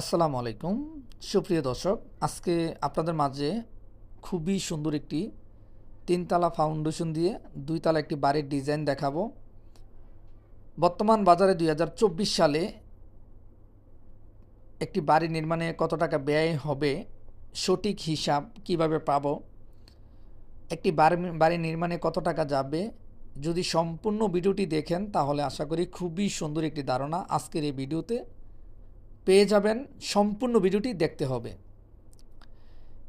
আসসালামু আলাইকুম। সুপ্রিয় দর্শক, আজকে আপনাদের মাঝে খুবই সুন্দর একটি তিনতলা ফাউন্ডেশন দিয়ে দুইতলা একটি বাড়ির ডিজাইন দেখাবো। বর্তমান বাজারে দুই হাজার চব্বিশ সালে একটি বাড়ি নির্মাণে কত টাকা ব্যয় হবে, সঠিক হিসাব কীভাবে পাব, একটি বাড়ি বাড়ি নির্মাণে কত টাকা যাবে, যদি সম্পূর্ণ ভিডিওটি দেখেন তাহলে আশা করি খুবই সুন্দর একটি ধারণা আজকের এই ভিডিওতে। পেয়ে যাবেন, সম্পূর্ণ ভিডিওটি দেখতে হবে।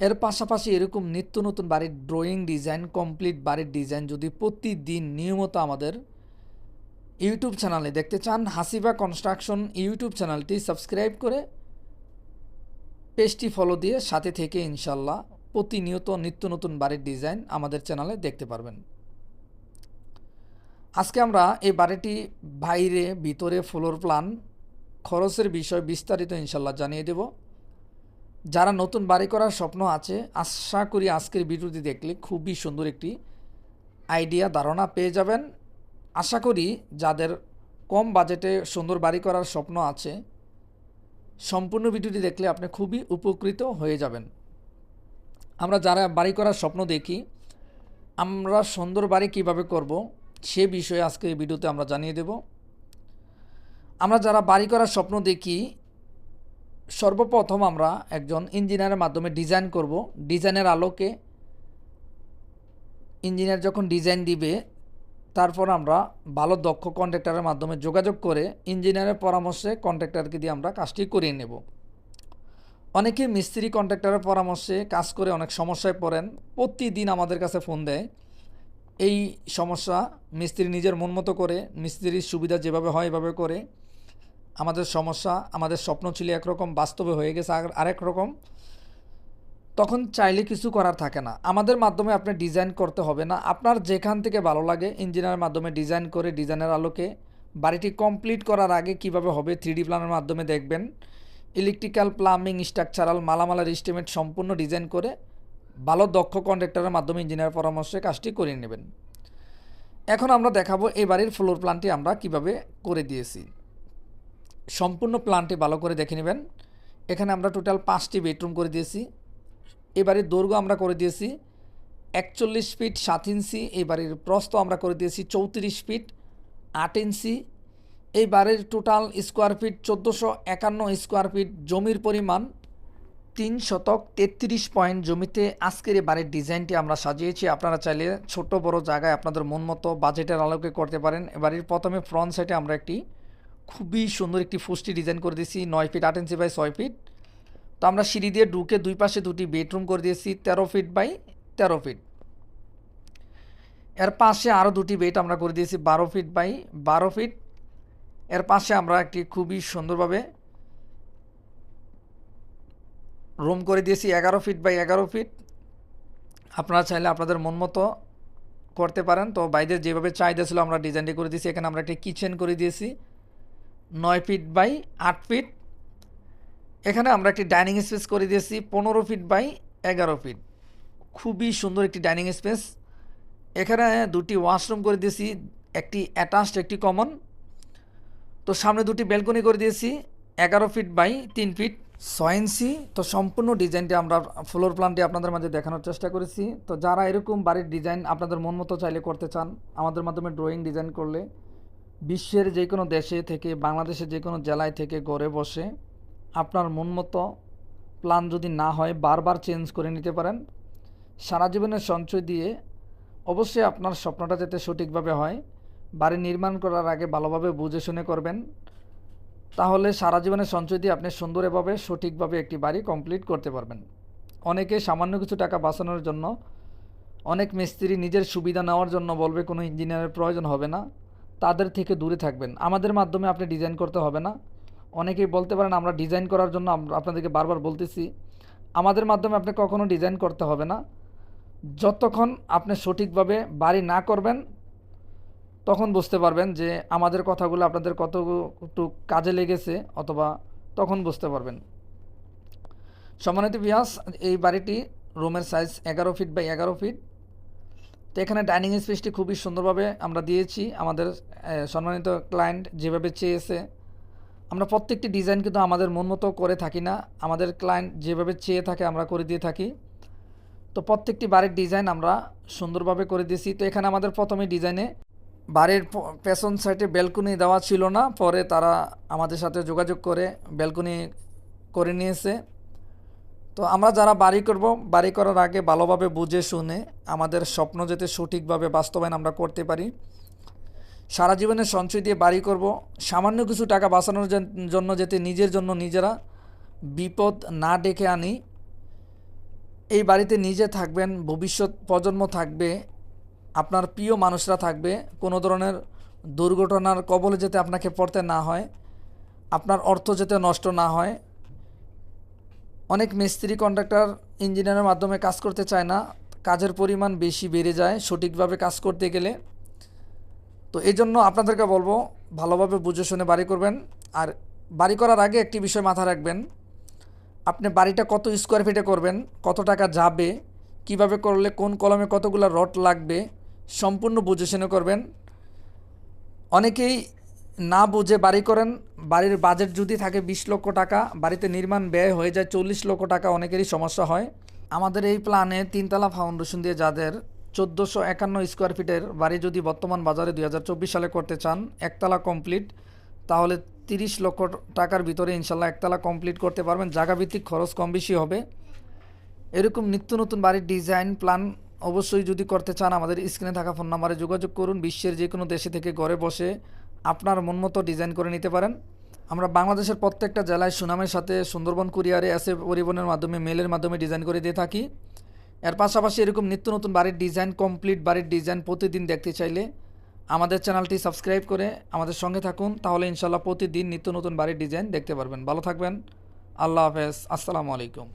এর পাশাপাশি এরকম নিত্য নতুন বাড়ির ড্রয়িং ডিজাইন কমপ্লিট বাড়ির ডিজাইন যদি প্রতিদিন নিয়মিত আমাদের ইউটিউব চ্যানেলে দেখতে চান, হাসিবা কনস্ট্রাকশন ইউটিউব চ্যানেলটি সাবস্ক্রাইব করে পেজটি ফলো দিয়ে সাথে থেকে ইনশাল্লাহ প্রতিনিয়ত নিত্য নতুন বাড়ির ডিজাইন আমাদের চ্যানেলে দেখতে পারবেন। আজকে আমরা এই বাড়িটি বাইরে ভিতরে ফ্লোর প্ল্যান খরচের বিষয় বিস্তারিত ইনশাল্লাহ জানিয়ে দেব। যারা নতুন বাড়ি করার স্বপ্ন আছে, আশা করি আজকের ভিডিওটি দেখলে খুবই সুন্দর একটি আইডিয়া, ধারণা পেয়ে যাবেন। আশা করি যাদের কম বাজেটে সুন্দর বাড়ি করার স্বপ্ন আছে, সম্পূর্ণ ভিডিওটি দেখলে আপনি খুবই উপকৃত হয়ে যাবেন। আমরা যারা বাড়ি করার স্বপ্ন দেখি, আমরা সুন্দর বাড়ি কীভাবে করব সে বিষয়ে আজকে এই ভিডিওতে আমরা জানিয়ে দেব। আমরা যারা বাড়ি করার স্বপ্ন দেখি, সর্বপ্রথম আমরা একজন ইঞ্জিনিয়ারের মাধ্যমে ডিজাইন করব। ডিজাইনের আলোকে ইঞ্জিনিয়ার যখন ডিজাইন দিবে, তারপর আমরা ভালো দক্ষ কন্ট্রাক্টরের মাধ্যমে যোগাযোগ করে ইঞ্জিনিয়ারের পরামর্শে কন্ট্রাক্টরকে দিয়ে আমরা কাজটি করিয়ে নেব। অনেকে মিস্ত্রি কন্ট্রাক্টরের পরামর্শে কাজ করে অনেক সমস্যায় পড়েন, প্রতিদিন আমাদের কাছে ফোন দেয়। এই সমস্যা মিস্ত্রি নিজের মন মতো করে, মিস্ত্রির সুবিধা যেভাবে হয় এভাবে করে। আমাদের সমস্যা, আমাদের স্বপ্ন ছিল একরকম, বাস্তবে হয়ে গেছে আরেক রকম। তখন চাইলে কিছু করার থাকে না। আমাদের মাধ্যমে আপনি ডিজাইন করতে হবে না। আপনার যেখান থেকে ভালো লাগে ইঞ্জিনিয়ারের মাধ্যমে ডিজাইন করে ডিজাইনের আলোকে বাড়িটি কমপ্লিট করার আগে কীভাবে হবে থ্রি প্ল্যানের মাধ্যমে দেখবেন। ইলেকট্রিক্যাল প্লাম্বিং স্ট্রাকচারাল মালামালার ইস্টিমেট সম্পূর্ণ ডিজাইন করে ভালো দক্ষ কন্ট্রাক্টরের মাধ্যমে ইঞ্জিনিয়ার পরামর্শে কাজটি করে নেবেন। এখন আমরা দেখাবো এই বাড়ির ফ্লোর প্ল্যানটি আমরা কীভাবে করে দিয়েছি। সম্পূর্ণ প্ল্যানটি ভালো করে দেখে নেবেন। এখানে আমরা টোটাল পাঁচটি বেডরুম করে দিয়েছি। এই বাড়ির দৈর্ঘ্য আমরা করে দিয়েছি একচল্লিশ ফিট সাত ইঞ্চি এই বাড়ির প্রস্থ আমরা করে দিয়েছি চৌত্রিশ ফিট আট ইঞ্চি। এই বাড়ির টোটাল স্কোয়ার ফিট চোদ্দোশো একান্ন স্কোয়ার ফিট জমির পরিমাণ তিন শতক তেত্রিশ পয়েন্ট জমিতে। আজকের এই বাড়ির ডিজাইনটি আমরা সাজিয়েছি। আপনারা চাইলে ছোট বড় জায়গায় আপনাদের মন মতো বাজেটের আলোকে করতে পারেন। এ বাড়ির প্রথমে ফ্রন্ট সাইডে আমরা একটি খুবই সুন্দর একটি ফুষ্টি ডিজাইন করে দিয়েছি, নয় ফিট আট ইঞ্চি বাই ছয় ফিট। তো আমরা সিঁড়ি দিয়ে ঢুকে দুই পাশে দুটি বেডরুম করে দিয়েছি, তেরো ফিট বাই তেরো ফিট। এর পাশে আরও দুটি বেড আমরা করে দিয়েছি, বারো ফিট বাই বারো ফিট। এর পাশে আমরা একটি খুবই সুন্দরভাবে রুম করে দিয়েছি, এগারো ফিট বাই এগারো ফিট। আপনারা চাইলে আপনাদের মন মতো করতে পারেন। তো বাইরের যেভাবে চাহিদা ছিল আমরা ডিজাইনটি করে দিয়েছি, এখানে আমরা একটি কিচেন করে দিয়েছি। নয় ফিট বাই আট ফিট। এখানে আমরা একটি ডাইনিং স্পেস করে দিয়েছি, পনেরো ফিট বাই এগারো ফিট। খুবই সুন্দর একটি ডাইনিং স্পেস। এখানে দুটি ওয়াশরুম করে দিয়েছি, একটি অ্যাটাচড, একটি কমন। তো সামনে দুটি ব্যালকনি করে দিয়েছি, এগারো ফিট বাই তিন ফিট। ছয় ইঞ্চি, তো সম্পূর্ণ ডিজাইনটি আমরা ফ্লোর প্ল্যানটি আপনাদের মাঝে দেখানোর চেষ্টা করেছি। তো যারা এরকম বাড়ির ডিজাইন আপনাদের মন মতো চাইলে করতে চান, আমাদের মাধ্যমে ড্রয়িং ডিজাইন করলে বিশ্বের যে কোনো দেশে থেকে, বাংলাদেশের যে কোনো জেলায় থেকে ঘরে বসে আপনার মন মতো প্ল্যান যদি না হয়, বারবার চেঞ্জ করে নিতে পারেন। সারা জীবনের সঞ্চয় দিয়ে অবশ্যই আপনার স্বপ্নটা যাতে সঠিকভাবে হয়, বাড়ি নির্মাণ করার আগে ভালোভাবে বুঝে শুনে করবেন। তাহলে সারা জীবনের সঞ্চয় দিয়ে আপনি সুন্দরভাবে, সঠিকভাবে একটি বাড়ি কমপ্লিট করতে পারবেন। অনেকে সামান্য কিছু টাকা বাঁচানোর জন্য, অনেক মিস্ত্রি নিজের সুবিধা নেওয়ার জন্য বলবে, কোনো ইঞ্জিনিয়ারের প্রয়োজন হবে না। তাদের থেকে দূরে থাকবেন। আমাদের মাধ্যমে আপনি ডিজাইন করতে হবে না। অনেকেই বলতে পারেন, আমরা ডিজাইন করার জন্য আপনাদেরকে বারবার বলতেছি, আমাদের মাধ্যমে আপনি কখনো ডিজাইন করতে হবে না। যতক্ষণ আপনি সঠিকভাবে বাড়ি না করবেন, তখন বুঝতে পারবেন যে আমাদের কথাগুলো আপনাদের কতটুকু কাজে লেগেছে অথবা তখন বুঝতে পারবেন। সম্মানিত বিয়াস এই বাড়িটি রুমের সাইজ এগারো ফিট বাই এগারো ফিট তো এখানে ডাইনিং স্পেসটি খুবই সুন্দরভাবে আমরা দিয়েছি। আমাদের সম্মানিত ক্লায়েন্ট যেভাবে চেয়েছে। আমরা প্রত্যেকটি ডিজাইন কিন্তু আমাদের মন মতো করে থাকি না। আমাদের ক্লায়েন্ট যেভাবে চেয়ে থাকে আমরা করে দিয়ে থাকি। তো প্রত্যেকটি বাড়ির ডিজাইন আমরা সুন্দরভাবে করে দিয়েছি। তো এখানে আমাদের প্রথমে ডিজাইনে বাড়ির পেছন সাইডে ব্যালকনি দেওয়া ছিল না। পরে তারা আমাদের সাথে যোগাযোগ করে ব্যালকনি করে নিয়েছে। তো আমরা যারা বাড়ি করব, বাড়ি করার আগে ভালোভাবে বুঝে শুনে আমাদের স্বপ্ন যাতে সঠিকভাবে বাস্তবায়ন আমরা করতে পারি। সারা জীবনে সঞ্চয় দিয়ে বাড়ি করব, সামান্য কিছু টাকা বাঁচানোর জন্য যাতে নিজের জন্য নিজেরা বিপদ না ডেকে আনি। এই বাড়িতে নিজে থাকবেন, ভবিষ্যৎ প্রজন্ম থাকবে, আপনার প্রিয় মানুষরা থাকবে, কোনো ধরনের দুর্ঘটনার কবলে যেতে আপনাকে পড়তে না হয়, আপনার অর্থ যাতে নষ্ট না হয় অনেক মিস্ত্রি, কন্ট্রাক্টর, ইঞ্জিনিয়ারের মাধ্যমে কাজ করতে চায় না। কাজের পরিমাণ বেশি বেড়ে যায় সঠিকভাবে কাজ করতে গেলে। তো এই জন্য আপনাদেরকে বলব, ভালোভাবে বুঝে শুনে বাড়ি করবেন। আর বাড়ি করার আগে একটি বিষয় মাথায় রাখবেন। আপনি বাড়িটা কত স্কোয়ার ফিটে করবেন, কত টাকা যাবে, কীভাবে করলে কোন কলমে কতগুলো রড লাগবে, সম্পূর্ণ বুঝে শুনে করবেন। অনেকেই না বুঝে বাড়ি করেন, বাড়ির বাজেট যদি থাকে বিশ লক্ষ টাকা, বাড়িতে নির্মাণ ব্যয় হয়ে যায় চল্লিশ লক্ষ টাকা, অনেকেরই সমস্যা হয়। আমাদের এই প্ল্যানে তিনতলা ফাউন্ডেশন দিয়ে যাদের চোদ্দোশো একান্ন স্কোয়ার ফিটের বাড়ি যদি বর্তমান বাজারে দুই হাজার চব্বিশ সালে করতে চান, একতলা কমপ্লিট তাহলে তিরিশ লক্ষ টাকার ভিতরে ইনশাল্লাহ একতলা কমপ্লিট করতে পারবেন। জায়গাভিত্তিক খরচ কম বেশি হবে। এরকম নিত্য নতুন বাড়ির ডিজাইন প্ল্যান অবশ্যই যদি করতে চান, আমাদের স্ক্রিনে থাকা ফোন নাম্বারে যোগাযোগ করুন। বিশ্বের যে কোনো দেশে থেকে ঘরে বসে আপনার মন মতো ডিজাইন করে নিতে পারেন। আমরা বাংলাদেশের প্রত্যেকটা জেলায় সুনামের সাথে সুন্দরবন কুরিয়ারে এসে পরিবহনের মাধ্যমে মেলের মাধ্যমে ডিজাইন করে দিয়ে থাকি। এর পাশাপাশি এরকম নিত্য নতুন বাড়ির ডিজাইন কমপ্লিট বাড়ির ডিজাইন প্রতিদিন দেখতে চাইলে আমাদের চ্যানেলটি সাবস্ক্রাইব করে আমাদের সঙ্গে থাকুন, তাহলে ইনশাল্লাহ প্রতিদিন নিত্য নতুন বাড়ির ডিজাইন দেখতে পারবেন। ভালো থাকবেন। আল্লাহ হাফেজ। আসসালামু আলাইকুম।